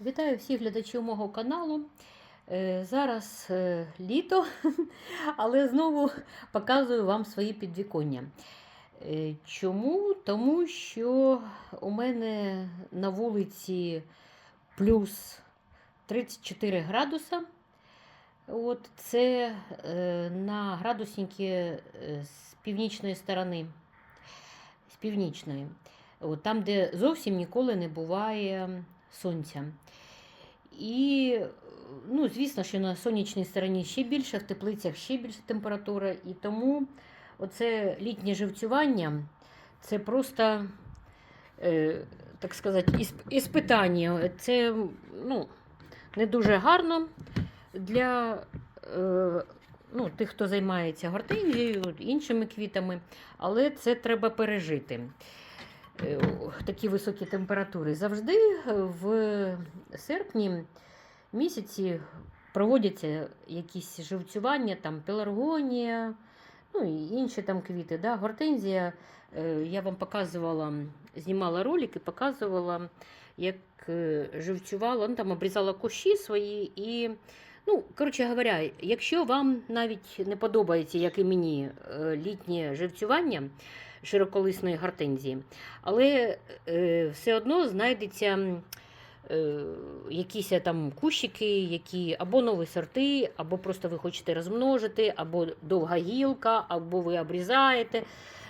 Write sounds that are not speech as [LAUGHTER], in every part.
Вітаю всіх глядачів мого каналу. Е, Зараз е, літо, [LAUGHS] але знову показую вам свої підвіконня. Е, Чому? Тому що у мене на вулиці плюс 34 градуса. От це на градусники е, з північної сторони. З північної. От, там, де зовсім ніколи не буває сонця. І, ну, звісно, що на сонячній стороні ще більше, в теплицях ще більша температура. І тому оце літнє живцювання це просто, е, так сказати, іспитання. Це ну, не дуже гарно для е, ну, тих, хто займається гортензією, іншими квітами, але це треба пережити. Е, Такі високі температури. Завжди в серпні місяці проводяться якісь живцювання, там пеларгонія, ну і інші там квіти. Да? Гортензія, е, я вам показувала, знімала ролик і показувала, як е, живцювала, ну, там обрізала кущі свої і. Ну, коротше говоря, якщо вам навіть не подобається, як і мені, е, літнє живцювання широколисної гортензії, але е, все одно знайдеться е, якісь там кущики, які або нові сорти, або просто ви хочете розмножити, або довга гілка, або ви обрізаєте.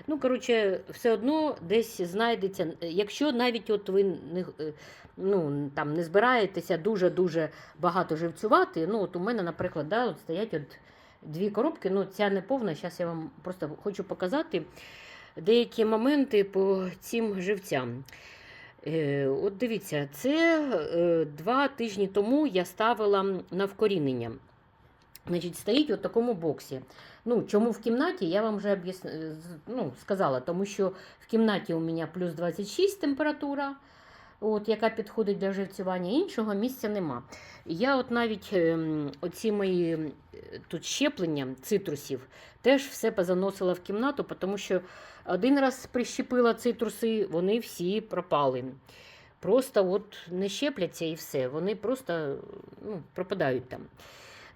Ну, коротше, все одно десь знайдеться, якщо навіть от ви не, е, ну, там, не збираєтеся дуже-дуже багато живцювати. Ну, от у мене, наприклад, да, от стоять от дві коробки, ну, ця не повна, зараз я вам просто хочу показати деякі моменти по цим живцям. Е, От дивіться, це е, два тижні тому я ставила на вкорінення. Значить, стоїть у такому боксі. Ну, чому в кімнаті, я вам вже об'яс... ну, сказала, тому що в кімнаті у мене плюс 26 температура, от, яка підходить для живцювання, іншого місця нема. Я от навіть ем, оці мої е, тут щеплення цитрусів теж все позаносила в кімнату, тому що один раз прищепила цитруси, вони всі пропали. Просто от не щепляться і все. Вони просто ну, пропадають там.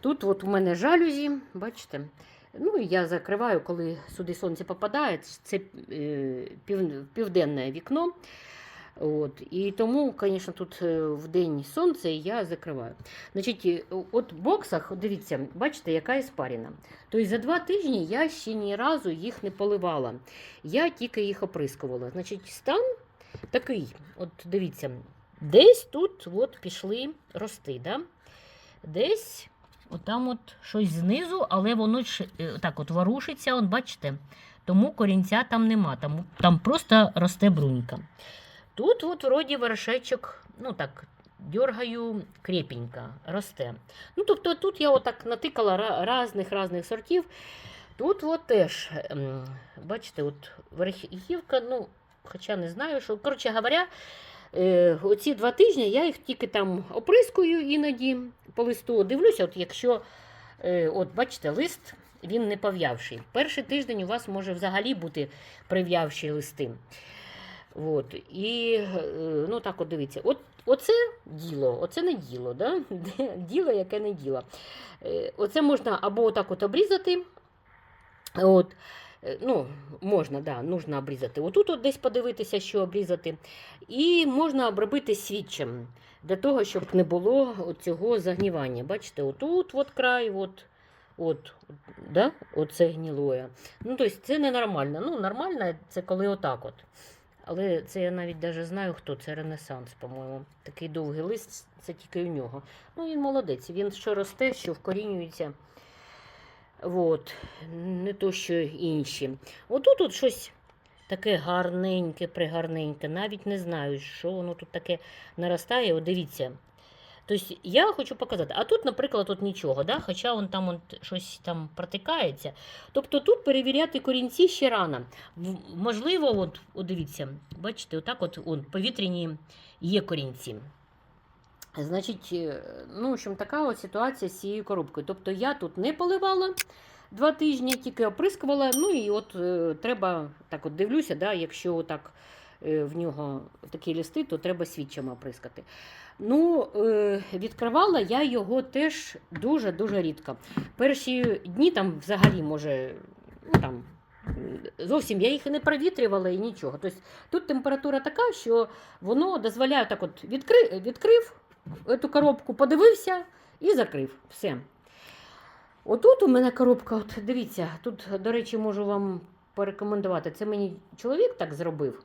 Тут от у мене жалюзі, бачите. Ну, я закриваю, коли сюди сонце попадає. Це е, пів, південне вікно. От, і тому, звісно, тут е, в день сонце я закриваю. Значить, е, от в боксах, дивіться, бачите, яка іспаріна. Тобто за два тижні я ще ні разу їх не поливала. Я тільки їх оприскувала. Значить, стан такий, от дивіться, десь тут от пішли рости. Да? Десь отам от щось знизу, але воно е, так от ворушиться, от бачите, тому корінця там нема, там, там просто росте брунька. Тут от вроді вершечок, ну так, дергаю крепенько, росте. Ну, тобто тут я отак натикала різних різних сортів. Тут от теж, бачите, от верхівка, ну, хоча не знаю, що. Коротше говоря, е, оці два тижні я їх тільки там оприскую іноді по листу. Дивлюся, от якщо, е, от бачите, лист, він не пов'явший. Перший тиждень у вас може взагалі бути прив'явші листи. От. І е, ну так от дивіться, от, оце діло, оце не діло, да? [LAUGHS] діло, яке не діло. Е, Оце можна або отак от обрізати. От, е, ну, можна, да, нужно обрізати. Отут от десь подивитися, що обрізати. І можна обробити свідчим для того, щоб не було цього загнівання. Бачите, отут от край, от, от, да? оце гнілоє. Ну, тобто це ненормально. Ну, нормально це коли отак от. Але це я навіть даже знаю, хто це Ренесанс, по-моєму. Такий довгий лист, це тільки у нього. Ну, він молодець. Він що росте, що вкорінюється. От. Не то, що інші. Отут от щось таке гарненьке, пригарненьке. Навіть не знаю, що воно тут таке наростає. О, дивіться. Тобто я хочу показати, а тут, наприклад, тут нічого, да? хоча он там от щось там протикається. Тобто тут перевіряти корінці ще рано. Можливо, от, от дивіться, бачите, отак от, от повітряні є корінці. Значить, е, ну, в общем, така от ситуація з цією коробкою. Тобто я тут не поливала два тижні, тільки оприскувала. Ну і от е, треба, так от дивлюся, да, якщо отак е, в нього такі листи, то треба свідчами оприскати. Ну, е, відкривала я його теж дуже-дуже рідко. Перші дні там взагалі, може, ну там. Зовсім я їх і не провітрювала і нічого. Тобто тут температура така, що воно дозволяє так от відкри, відкрив цю коробку, подивився і закрив. Все. Отут у мене коробка, от дивіться, тут, до речі, можу вам порекомендувати. Це мені чоловік так зробив.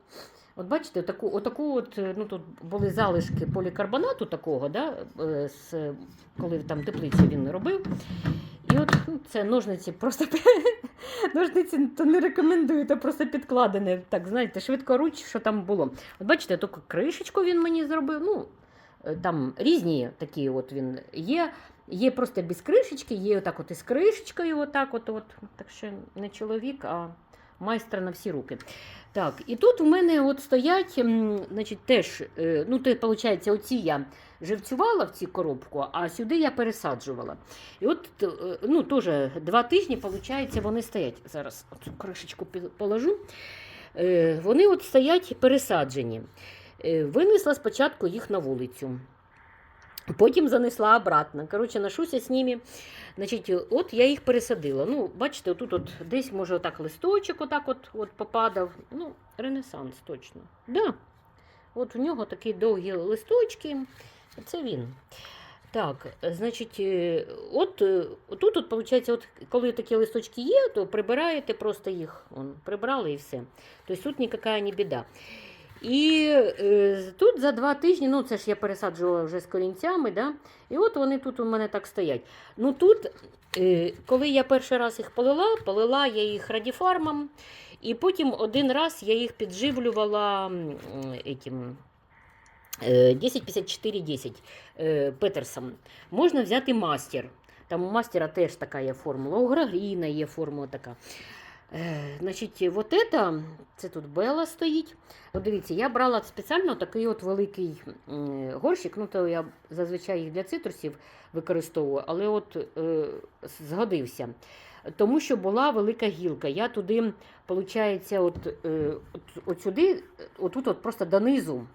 От бачите, отаку, отаку от, е, ну тут були залишки полікарбонату такого, да, е, з, коли там теплиці він робив. І от ну, це ножниці просто [LAUGHS] ножниці то не рекомендую, то просто підкладене. Так, знаєте, швидкоруч, що там було. От бачите, таку кришечку він мені зробив. Ну, е, там різні такі от він є. Є просто без кришечки, є отак от із кришечкою, отак от, от. Так що не чоловік, а майстер на всі руки. Так, і тут у мене от стоять, значить, теж, е, ну, то, виходить, оці я живцювала в цю коробку, а сюди я пересаджувала. І от, е, ну, теж два тижні, виходить, вони стоять. Зараз цю кришечку положу. Е, Вони от стоять пересаджені. Винесла спочатку їх на вулицю. Потім занесла обратно. Коротше, ношуся з ними. Значить, от я їх пересадила. Ну, бачите, отут от десь, може, отак листочок отак от, от попадав. Ну, ренесанс точно. Да. От у нього такі довгі листочки. Це він. Так, значить, е, от е, тут, от, виходить, от, коли такі листочки є, то прибираєте просто їх. Он, прибрали і все. Тобто тут ніяка не біда. І е, тут за два тижні, ну це ж я пересаджувала вже з корінцями, да? і от вони тут у мене так стоять. Ну тут, е, коли я перший раз їх полила, полила я їх радіфармом, і потім один раз я їх підживлювала м, етім, е, 105410 е, Петерсом. Можна взяти мастер. Там у мастера теж така є формула, у Грагріна є формула така. Е, Значить, вот это, це тут Бела стоїть. От дивіться, я брала спеціально такий от великий горщик. Ну, то я зазвичай їх для цитрусів використовую, але от е, згодився. Тому що була велика гілка. Я туди, виходить, от, е, от, от сюди, отут от просто донизу,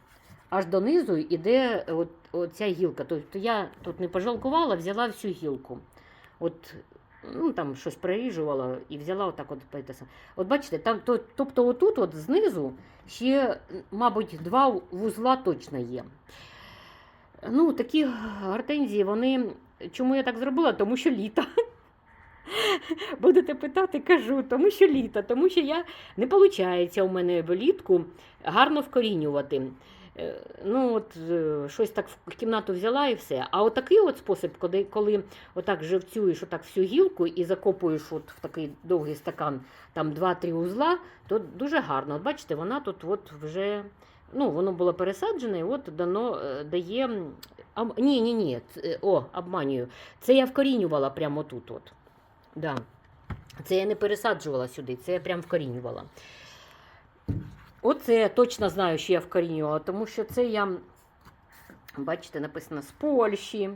аж донизу йде от, оця гілка. Тобто я тут не пожалкувала, взяла всю гілку. От ну, там щось проріжувала і взяла отак от поетеса. От бачите, там, то, тобто отут от знизу ще, мабуть, два вузла точно є. Ну, такі гортензії, вони. Чому я так зробила? Тому що літо. [LAUGHS] Будете питати, кажу, тому що літо, тому що я не виходить у мене влітку гарно вкорінювати. Е, Ну, от е, щось так в кімнату взяла і все. А от такий от спосіб, коли, коли отак живцюєш отак всю гілку і закопуєш от в такий довгий стакан там 2-3 узла, то дуже гарно. От бачите, вона тут от вже. Ну, воно було пересаджене, і от дано е, дає. А, ні, ні, ні. О, обманюю. Це я вкорінювала прямо тут. От. Да. Це я не пересаджувала сюди, це я прям вкорінювала. Оце я точно знаю, що я вкорінювала, тому що це я, бачите, написано з Польщі,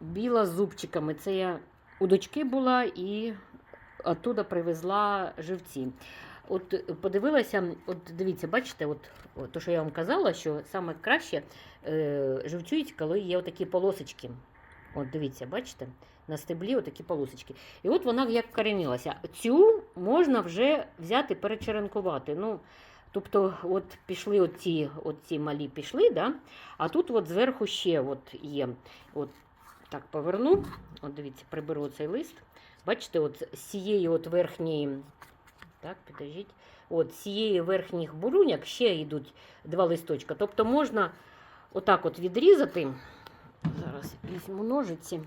біла з зубчиками. Це я у дочки була і оттуда привезла живці. От подивилася, от дивіться, бачите, от, от то, що я вам казала, що саме краще е, живцюють, коли є отакі полосочки. От дивіться, бачите? На стеблі отакі полосочки. І от вона як вкорінилася. Цю можна вже взяти, перечеренкувати. Ну, тобто, от пішли оці, оці малі пішли, да? а тут от зверху ще от є. От так поверну. От дивіться, приберу цей лист. Бачите, от цієї от верхньої. Так, підождіть. От цієї верхніх буруняк ще йдуть два листочка. Тобто можна отак от відрізати. Зараз візьму ножиці.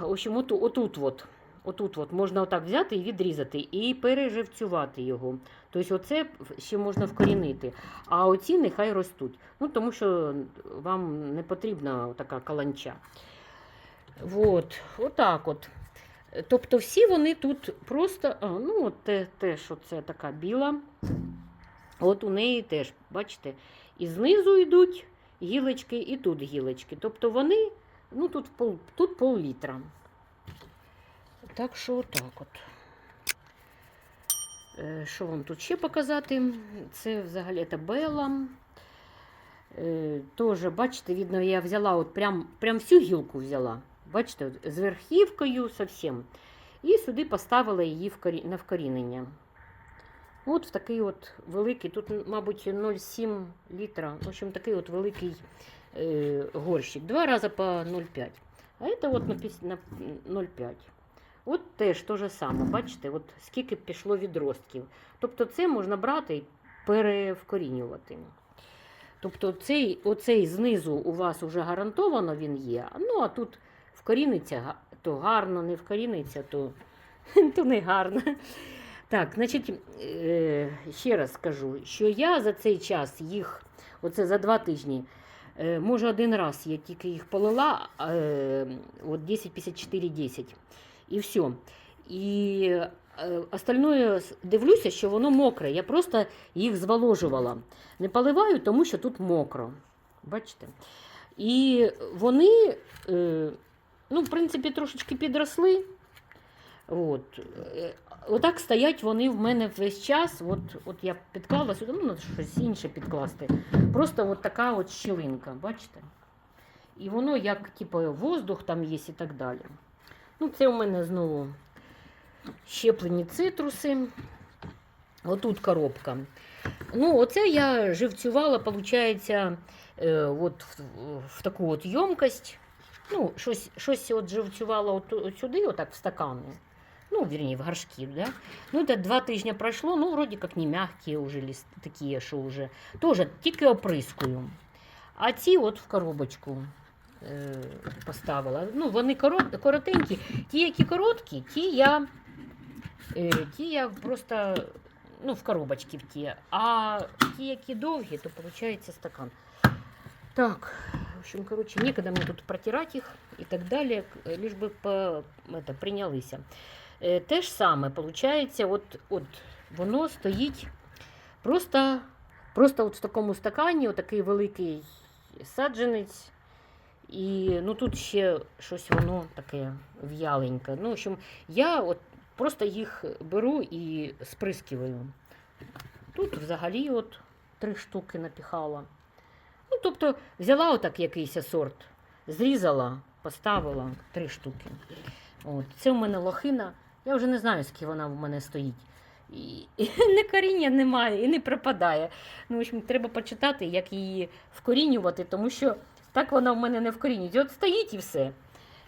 В общем, оту, отут, от, отут от можна отак взяти і відрізати, і переживцювати його. Тобто, оце ще можна вкорінити. А оці нехай ростуть. Ну, тому що вам не потрібна така каланча. От, отак от. Тобто всі вони тут просто, а, ну, от те, що це така біла. От у неї теж, бачите, і знизу йдуть гілочки, і тут гілочки. Тобто вони, ну тут пол, тут пол-літра. Так що отак от. Е, Що вам тут ще показати? Це взагалі. Е, Тоже, бачите, видно, я взяла от прям, прям всю гілку взяла. Бачите, з верхівкою зовсім. І сюди поставила її на вкорінення. От в такий от великий, тут, мабуть, 0,7 літра. В общем, такий от великий е, горщик. Два рази по 0,5. А це от на 0,5. От теж те же саме, бачите, от скільки пішло відростків. Тобто це можна брати і перевкорінювати. Тобто цей, оцей знизу у вас вже гарантовано він є. Ну а тут вкоріниться, то гарно, не вкоріниться, то, [LAUGHS] то не гарно. Так, значить, е, ще раз скажу, що я за цей час їх, оце за два тижні, е, може один раз я тільки їх полила, е, от 10-54-10, і все. І е, остальное дивлюся, що воно мокре. Я просто їх зволожувала. Не поливаю, тому що тут мокро. Бачите? І вони, е, ну, в принципі, трошечки підросли. От. Е, Отак стоять вони в мене весь час. От, от я підклала сюди, ну, щось інше підкласти. Просто от така от щілинка, бачите? І воно як, типу, воздух там є і так далі. Ну, це у мене знову щеплені цитруси. Отут коробка. Ну, оце я живцювала, виходить, е, от в, в таку от ємкость. Ну, щось, щось от живцювала от, от сюди, отак в стакани. Ну, вернее, в горшки, да. Ну, это два тижня прошло, ну, вроде как не мягкие уже лист, такие, що уже. Тоже тільки оприскую. А ці от в коробочку поставила. Ну, вони коротенькі. Ті, які короткі, ті я, е, ті я просто ну, в коробочки в ті. А ті, які довгі, то виходить стакан. Так, в общем, короче, некогда мне тут протирать их и так далее, к- лишь бы по, это, прийнялися. Е, те ж саме, виходить, от, от воно стоїть просто, просто от в такому стакані, отакий великий саджанець. І ну, тут ще щось воно таке в'яленьке. Ну, в общем, я от просто їх беру і сприскиваю. Тут взагалі от три штуки напіхала. Ну, тобто взяла отак якийсь сорт, зрізала, поставила три штуки. От. Це в мене лохина. Я вже не знаю, скільки вона в мене стоїть. І, і [LAUGHS] не коріння немає, і не пропадає. Ну, в общем, треба почитати, як її вкорінювати, тому що так вона в мене не вкорінюється. От стоїть і все.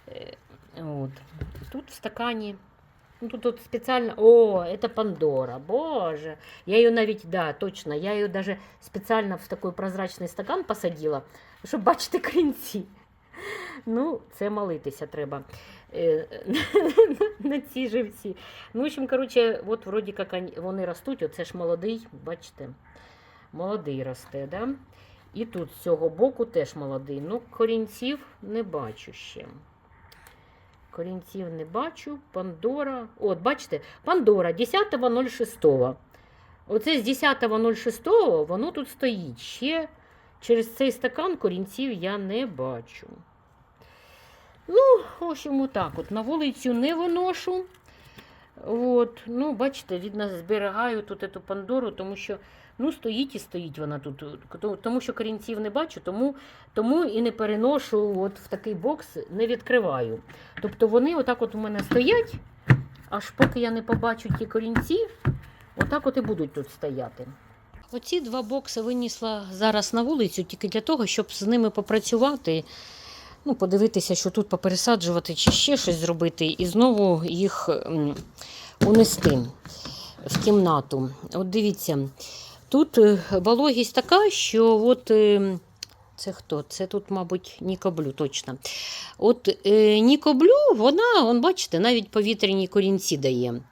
Е, От. Тут в стакані. Ну, тут от спеціально. О, це Пандора. Боже. Я її навіть, да, точно, я її даже спеціально в такий прозрачний стакан посадила, щоб бачити корінці. Ну, це молитися треба [LAUGHS] е, на ці живці. Ну, в общем, короче, от вроді як они- вони ростуть, оце ж молодий, бачите, молодий росте, да? І тут з цього боку теж молодий. Ну, корінців не бачу ще. Корінців не бачу. Пандора. От, бачите, Пандора 10.06. Оце з 10.06 воно тут стоїть. Ще через цей стакан корінців я не бачу. Ну, в общем, отак от. На вулицю не виношу. От, ну, бачите, видно, зберігаю тут эту Пандору, тому що ну, стоїть і стоїть вона тут. Тому що корінців не бачу, тому, тому і не переношу от в такий бокс, не відкриваю. Тобто вони отак от у мене стоять, аж поки я не побачу ті корінці, отак от і будуть тут стояти. Оці два бокси винесла зараз на вулицю тільки для того, щоб з ними попрацювати. Ну, подивитися, що тут попересаджувати чи ще щось зробити, і знову їх унести в кімнату. От дивіться, тут е, вологість така, що от. е, Це хто? Це тут, мабуть, Нікоблю, точно. От е, Нікоблю, вона, вон, бачите, навіть повітряні корінці дає.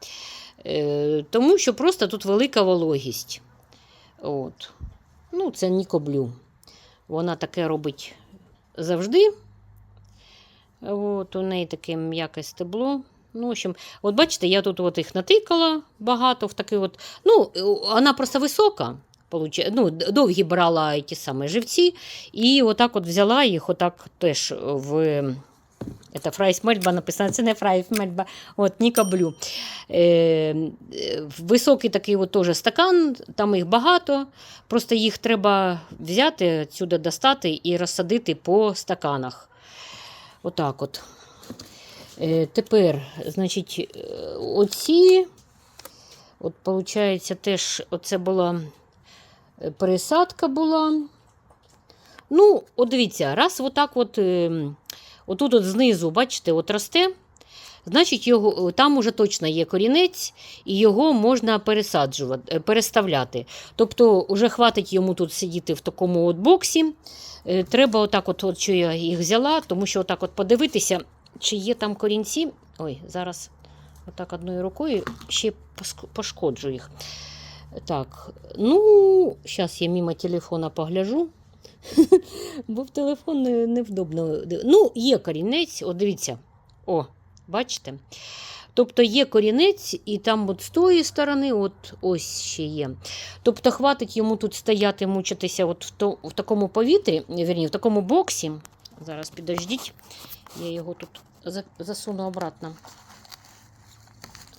Е, тому що просто тут велика вологість. От. Ну, це Нікоблю. Вона таке робить завжди. От, у неї таке м'яке стебло. Ну, в общем, от бачите, я тут от їх натикала багато в такий от. Ну, вона просто висока. Ну, довгі брала ті самі живці, і отак от взяла їх, отак теж в Це Фрайс Мельба написано, це не Фрайс Мельба, от Ніка Блю. Е, високий такий от теж стакан, там їх багато. Просто їх треба взяти, сюди достати і розсадити по стаканах. Отак от. Е, тепер, значить, е, оці, от, виходить, теж оце була е, пересадка була. Ну, от дивіться, раз отак от, е, отут от знизу, бачите, от росте, значить, його, там уже точно є корінець, і його можна пересаджувати, е, переставляти. Тобто, вже хватить йому тут сидіти в такому от боксі. Е, Треба отак, от, от що я їх взяла, тому що отак от подивитися, чи є там корінці. Ой, зараз отак одною рукою ще пошкоджу їх. Так, ну, зараз я мимо телефона погляжу. [LAUGHS] Бо в телефон не- невдобно. Ну, є корінець, от дивіться. О, бачите? Тобто є корінець, і там от з тої сторони, от ось ще є. Тобто, хватить йому тут стояти, мучитися от в, то, в такому повітрі, вірні, в такому боксі. Зараз підождіть, я його тут засуну обратно.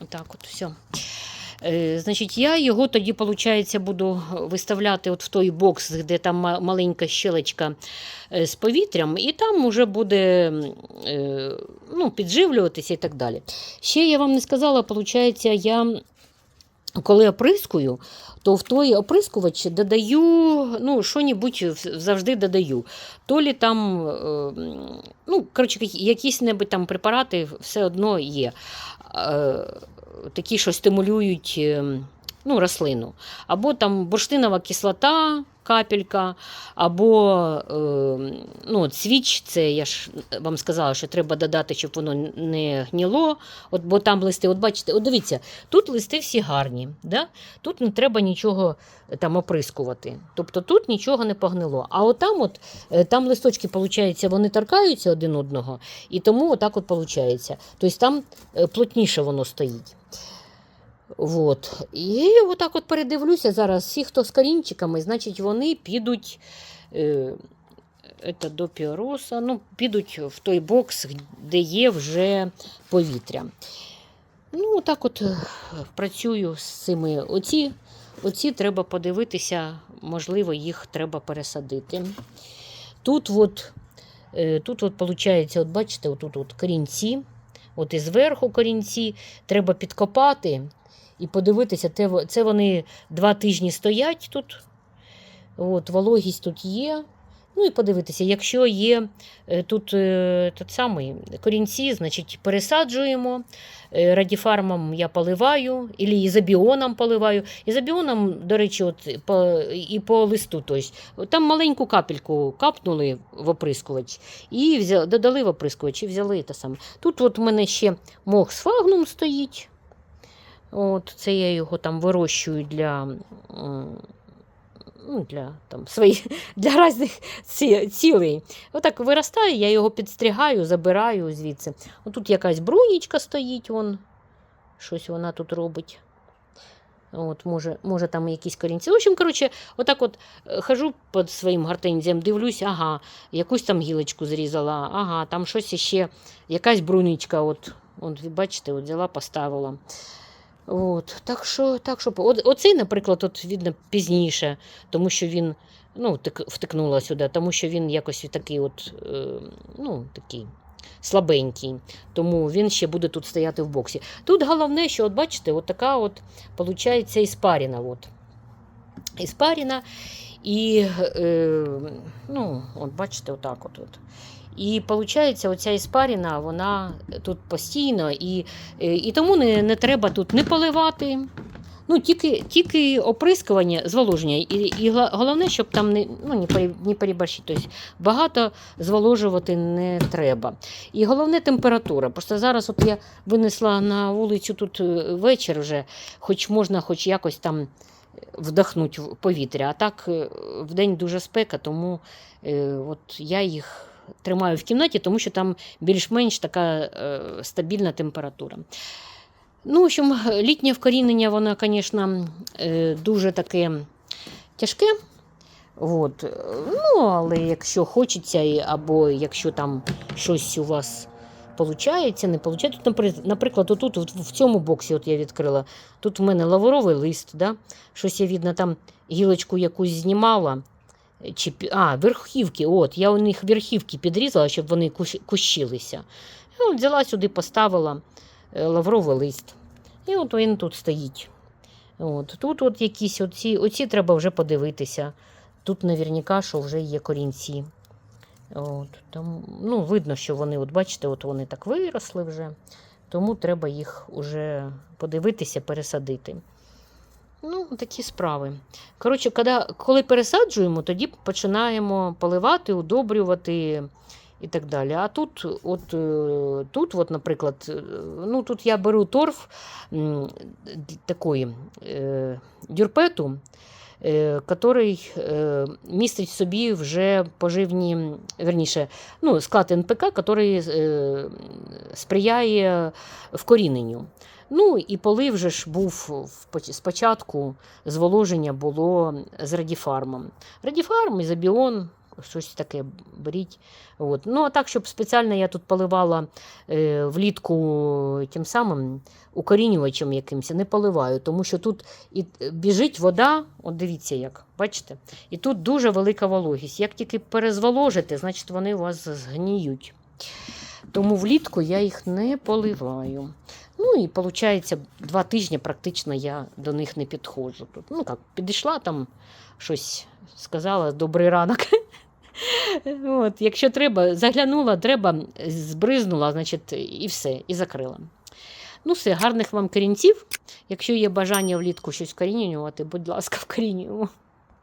Так, от все. Е, Значить, я його тоді, виходить, буду виставляти от в той бокс, де там маленька щелечка е, з повітрям, і там вже буде е, ну, підживлюватися і так далі. Ще я вам не сказала, виходить, я. Коли оприскую, то в той оприскувач додаю, ну, що-небудь завжди додаю. То лі там, ну, коротше, якісь небудь там препарати все одно є. Такі, що стимулюють е, ну, рослину. Або там бурштинова кислота, капелька, або е, ну, цвіч, це я ж вам сказала, що треба додати, щоб воно не гніло. От, бо там листи, от бачите, от дивіться, тут листи всі гарні. Да? Тут не треба нічого е, там оприскувати. Тобто тут нічого не погнило. А от там, от, е, там листочки, виходить, вони торкаються один одного, і тому отак от виходить. Тобто там е, плотніше воно стоїть. От. І отак от передивлюся зараз. Всі, хто з корінчиками, значить, вони підуть е, це до піороса, ну, підуть в той бокс, де є вже повітря. Ну, так от е, працюю з цими. Оці, оці треба подивитися, можливо, їх треба пересадити. Тут, от, е, тут от, виходить, от бачите, отут от корінці, от і зверху корінці, треба підкопати і подивитися, це вони два тижні стоять тут. От, вологість тут є. Ну і подивитися, якщо є е, тут е, тот самий, корінці, значить пересаджуємо. Е, Радіфармом я поливаю, або ізобіоном поливаю. Ізобіоном, до речі, от, по, і по листу. Тобто, там маленьку капельку капнули в оприскувач і взяли, додали в оприскувач і взяли те саме. Тут от у мене ще мох сфагнум стоїть. От, це я його там вирощую для, ну, для, там, своїх, [LAUGHS] для різних цілей. Отак виростає, я його підстригаю, забираю звідси. Отут якась брунічка стоїть, вон, щось вона тут робить. От, може, може, там якісь корінці. В общем, коротше, отак от е, хожу під своїм гортензієм, дивлюсь, ага, якусь там гілочку зрізала, ага, там щось ще, якась брунічка, от, от бачите, от взяла, поставила. От, так що, так що, оцей, наприклад, от видно пізніше, тому що він ну, тик, втикнула сюди, тому що він якось такий от, е, ну, такий слабенький, тому він ще буде тут стояти в боксі. Тут головне, що, от бачите, от така от, виходить, іспаріна. От. Іспаріна, і, е, ну, от бачите, отак от. от. І виходить, оця іспаріна, вона тут постійно, і, е, і тому не, не треба тут не поливати. Ну, тільки, тільки оприскування, зволоження. І, і головне, щоб там не, ну, не, переборщити. Тобто багато зволожувати не треба. І головне температура. Просто зараз от я винесла на вулицю тут е, вечір вже, хоч можна хоч якось там вдохнути в повітря. А так е, вдень дуже спека, тому е, от я їх тримаю в кімнаті, тому що там більш-менш така е, стабільна температура. Ну, в общем, літнє вкорінення, воно, звісно, дуже таке тяжке. От. Ну, але якщо хочеться, або якщо там щось у вас Получається, не получається. Тут, наприклад, отут, от в цьому боксі от я відкрила. Тут в мене лавровий лист, да? щось я видно, там гілочку якусь знімала. Чи, а, верхівки, от, я у них верхівки підрізала, щоб вони кущ- кущилися. От взяла сюди, поставила е, лавровий лист. І от він тут стоїть. От. Тут от якісь оці, оці треба вже подивитися. Тут наверняка, що вже є корінці. От, там, ну, видно, що вони, от бачите, от вони так виросли вже, тому треба їх уже подивитися, пересадити. Ну, такі справи. Коротше, коли, коли пересаджуємо, тоді починаємо поливати, удобрювати і так далі. А тут, от, е, тут от, наприклад, е, ну, тут я беру торф такої е, дюрпету, який е, містить в собі вже поживні, верніше, ну, склад НПК, який е, сприяє вкоріненню. Ну і полив же ж був спочатку зволоження було з радіфармом. Радіфарм, ізобіон, щось таке беріть. От. Ну, а так, щоб спеціально я тут поливала е, влітку тим самим укорінювачем якимось, не поливаю, тому що тут і біжить вода, от дивіться як, бачите? І тут дуже велика вологість. Як тільки перезволожите, значить вони у вас згніють. Тому влітку я їх не поливаю. Ну і виходить, два тижні практично я до них не підходжу. Ну як, підійшла там щось, сказала добрий ранок. От, якщо треба, заглянула, треба, збризнула, значить, і все, і закрила. Ну, все, гарних вам корінців. Якщо є бажання влітку щось корінювати, будь ласка, [LAUGHS] вкорінюємо.